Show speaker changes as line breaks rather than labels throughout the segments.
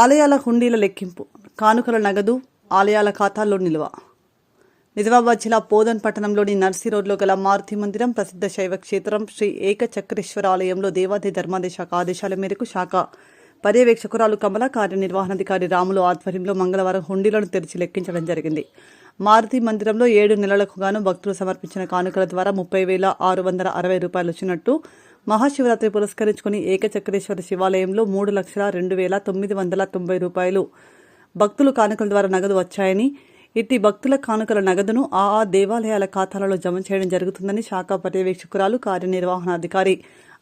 ఆలయాల హుండీల లెక్కింపు. కానుకల నగదు ఆలయాల ఖాతాల్లో నిల్వ. నిజామాబాద్ జిల్లా పోదన్ పట్టణంలోని నర్సీ రోడ్లో గల మారుతి మందిరం ప్రసిద్ధ శైవ క్షేత్రం శ్రీ ఏకచక్రేశ్వర ఆలయంలో దేవాది ధర్మాదే శాఖ ఆదేశాల మేరకు శాఖ పర్యవేక్షకురాలు కమల కార్యనిర్వహణాధికారి రాములు ఆధ్వర్యంలో మంగళవారం హుండీలను తెరిచి లెక్కించడం జరిగింది. మారుతి మందిరంలో ఏడు నెలలకు గాను భక్తులు సమర్పించిన కానుకల ద్వారా ముప్పై వేల ఆరు వందల అరవై రూపాయలు వచ్చినట్టు మహాశివరాత్రి పురస్కరించుకుని ఏకచక్రేశ్వర శివాలయంలో మూడు లక్షల రెండు వేల తొమ్మిది వందల తొంభై రూపాయలు. భక్తులు కానుకల ద్వారా నగదు వచ్చాయని ఇట్టి భక్తుల కానుకల నగదును ఆ ఆ దేవాలయాల ఖాతాలలో జమ చేయడం జరుగుతుందని శాఖ పర్యవేక్షకురాలు కార్యనిర్వహణాధికారి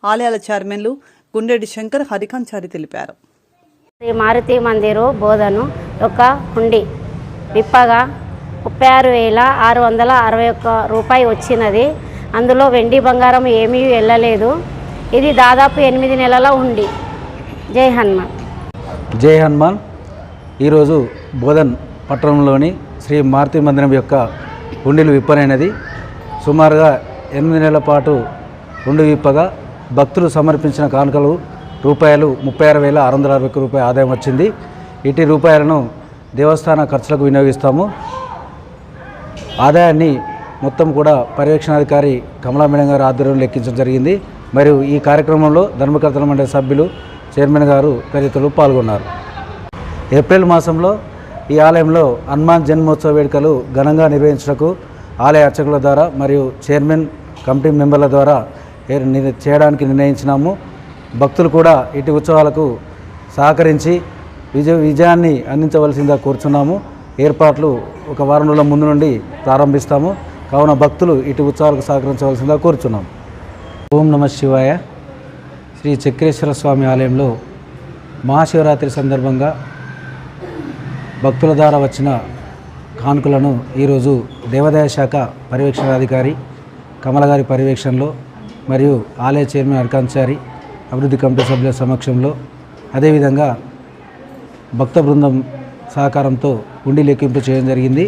ఆలయాల చైర్మన్లు గుండెడి శంకర్ హరికాంచారి తెలిపారు.
శ్రీ మారుతి మందిరు బోధను ఒక హుండి విప్పగా ముప్పై ఆరు వేల ఆరు వందల అరవై ఒక్క రూపాయి వచ్చినది. అందులో వెండి బంగారం ఏమీ వెళ్ళలేదు. ఇది దాదాపు ఎనిమిది నెలల ఉండి. జై హనుమాన్.
జై హనుమాన్. ఈరోజు బోధన్ పట్టణంలోని శ్రీ మారుతి మందిరం యొక్క హుండీలు విప్పనైనది. సుమారుగా ఎనిమిది నెలల పాటు ఉండి విప్పగా భక్తులు సమర్పించిన కానుకలు రూపాయలు ముప్పై ఆరు వేల ఆరు వందల అరవై ఒక్క రూపాయల ఆదాయం వచ్చింది. ఇటు రూపాయలను దేవస్థాన ఖర్చులకు వినియోగిస్తాము. ఆదాయాన్ని మొత్తం కూడా పర్యవేక్షణాధికారి కమలా మేడం గారి ఆధ్వర్యంలో లెక్కించడం జరిగింది. మరియు ఈ కార్యక్రమంలో ధర్మకర్తల మండలి సభ్యులు చైర్మన్ గారు తదితరులు పాల్గొన్నారు. ఏప్రిల్ మాసంలో ఈ ఆలయంలో హనుమాన్ జన్మోత్సవ వేడుకలు ఘనంగా నిర్వహించడానికి ఆలయ అర్చకుల ద్వారా మరియు చైర్మన్ కమిటీ మెంబర్ల ద్వారా చేయడానికి నిర్ణయించినాము. భక్తులు కూడా ఇటు ఉత్సవాలకు సహకరించి విజయ విజయాన్ని అందించవలసిందిగా కోరుచున్నాము. ఏర్పాట్లు ఒక వారం రోజుల ముందు నుండి ప్రారంభిస్తాము. కావున భక్తులు ఇటు ఉత్సవాలకు సహకరించవలసిందిగా కోరుచున్నాము. ఓం నమ శివాయ. శ్రీ చక్రేశ్వర స్వామి ఆలయంలో మహాశివరాత్రి సందర్భంగా భక్తుల ద్వారా వచ్చిన కానుకలను ఈరోజు దేవాదాయ శాఖ పర్యవేక్షణాధికారి కమల గారి పర్యవేక్షణలో మరియు ఆలయ చైర్మన్ అర్కాంచారి అభివృద్ధి కమిటీ సభ్యుల సమక్షంలో అదేవిధంగా భక్త బృందం సహకారంతో ఉండి లెక్కింపు చేయడం జరిగింది.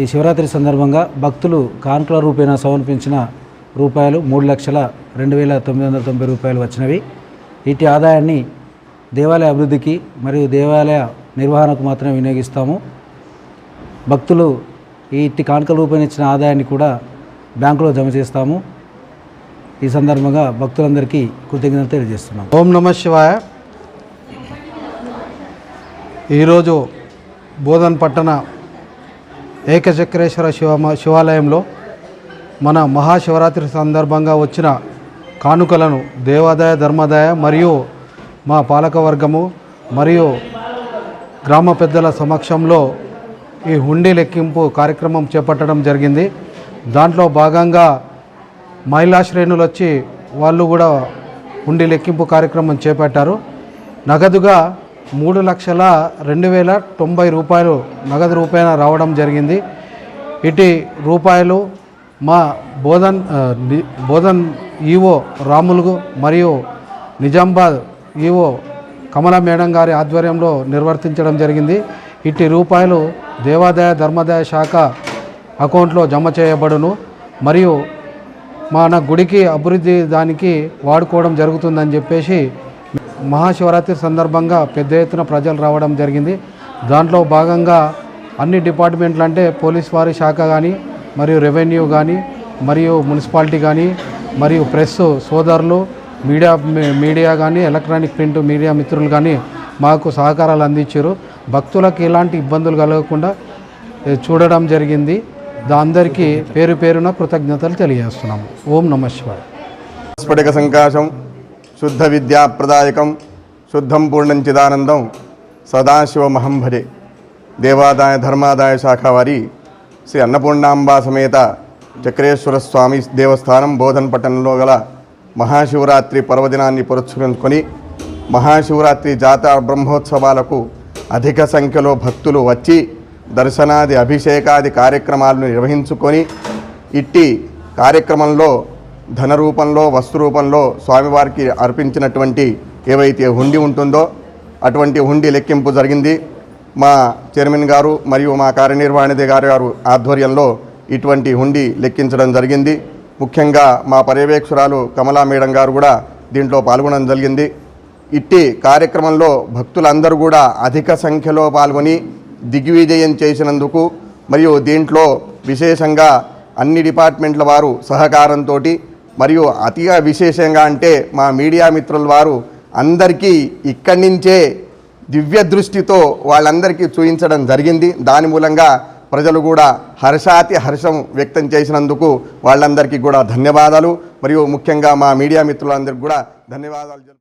ఈ శివరాత్రి సందర్భంగా భక్తులు కానుకల రూపేణా సమర్పించిన రూపాయలు మూడు లక్షల రెండు వేల తొమ్మిది వందల తొంభై రూపాయలు వచ్చినవి. వీటి ఆదాయాన్ని దేవాలయ అభివృద్ధికి మరియు దేవాలయ నిర్వహణకు మాత్రమే వినియోగిస్తాము. భక్తులు ఇట్టి కానుకల రూపేణ ఇచ్చిన ఆదాయాన్ని కూడా బ్యాంకులో జమ చేస్తాము. ఈ సందర్భంగా భక్తులందరికీ కృతజ్ఞతలు తెలియజేస్తున్నాం.
ఓం నమ శివాయ. ఈరోజు బోధన్ పట్టణ ఏకచక్రేశ్వర శివ శివాలయంలో మన మహాశివరాత్రి సందర్భంగా వచ్చిన కానుకలను దేవాదాయ ధర్మాదాయ మరియు మా పాలకవర్గము మరియు గ్రామ పెద్దల సమక్షంలో ఈ హుండీ లెక్కింపు కార్యక్రమం చేపట్టడం జరిగింది. దాంట్లో భాగంగా మహిళా శ్రేణులు వచ్చి వాళ్ళు కూడా హుండీ లెక్కింపు కార్యక్రమం చేపట్టారు. నగదుగా మూడు లక్షల రెండు వేల తొంభై రూపాయలు నగదు రూపాయన రావడం జరిగింది. ఇటు రూపాయలు మా బోధన్ ని- బోధన్ ఈవో రాములుగు మరియు నిజామాబాద్ ఈవో కమల మేడం గారి ఆధ్వర్యంలో నిర్వర్తించడం జరిగింది. ఇట్టి రూపాయలు దేవాదాయ ధర్మాదాయ శాఖ అకౌంట్లో జమ చేయబడును మరియు మన గుడికి అభివృద్ధి దానికి వాడుకోవడం జరుగుతుందని చెప్పేసి మహాశివరాత్రి సందర్భంగా పెద్ద ఎత్తున ప్రజలు రావడం జరిగింది. దాంట్లో భాగంగా అన్ని డిపార్ట్మెంట్లు అంటే పోలీస్ వారి శాఖ కానీ మరియు రెవెన్యూ కానీ మరియు మున్సిపాలిటీ కానీ మరియు ప్రెస్ సోదరులు మీడియా మీడియా కానీ ఎలక్ట్రానిక్ ప్రింట్ మీడియా మిత్రులు కానీ మాకు సహకారాలు అందించారు. భక్తులకు ఎలాంటి ఇబ్బందులు కలగకుండా చూడడం జరిగింది. దాందరికీ పేరు పేరున కృతజ్ఞతలు తెలియజేస్తున్నాము. ఓం నమ శివాయ.
స్ఫటిక సంకాశం శుద్ధ విద్యాప్రదాయకం శుద్ధం పూర్ణం చిదానందం సదాశివ భజే. దేవాదాయ ధర్మాదాయ శాఖ వారి శ్రీ అన్నపూర్ణాంబా సమేత చక్రేశ్వర స్వామి దేవస్థానం బోధన్ పట్టణంలో గల మహాశివరాత్రి పర్వదినాన్ని పురస్కరించుకొని మహాశివరాత్రి జాతర బ్రహ్మోత్సవాలకు అధిక సంఖ్యలో భక్తులు వచ్చి దర్శనాది అభిషేకాది కార్యక్రమాలను నిర్వహించుకొని ఇట్టి కార్యక్రమంలో ధన రూపంలో వస్తు రూపంలో స్వామివారికి అర్పించినటువంటి ఏవైతే హుండి ఉంటుందో అటువంటి హుండి లెక్కింపు జరిగింది. మా చైర్మన్ గారు మరియు మా కార్యనిర్వహణాధికారి గారు ఆధ్వర్యంలో ఇటువంటి హుండీ లెక్కించడం జరిగింది. ముఖ్యంగా మా పర్యవేక్షకురాలు కమలా మేడం గారు కూడా దీంట్లో పాల్గొనడం జరిగింది. ఇట్టి కార్యక్రమంలో భక్తులందరూ కూడా అధిక సంఖ్యలో పాల్గొని దిగ్విజయం చేసినందుకు మరియు దీంట్లో విశేషంగా అన్ని డిపార్ట్మెంట్ల వారు సహకారంతో మరియు అతిగా విశేషంగా అంటే మా మీడియా మిత్రుల వారు అందరికీ ఇక్కడి నుంచే దివ్య దృష్టితో వాళ్ళందరికీ చూయించడం జరిగింది. దాని మూలంగా ప్రజలు కూడా హర్షాతి హర్షం వ్యక్తం చేసినందుకు వాళ్ళందరికీ కూడా ధన్యవాదాలు. మరియు ముఖ్యంగా మా మీడియా మిత్రులందరికీ కూడా ధన్యవాదాలు.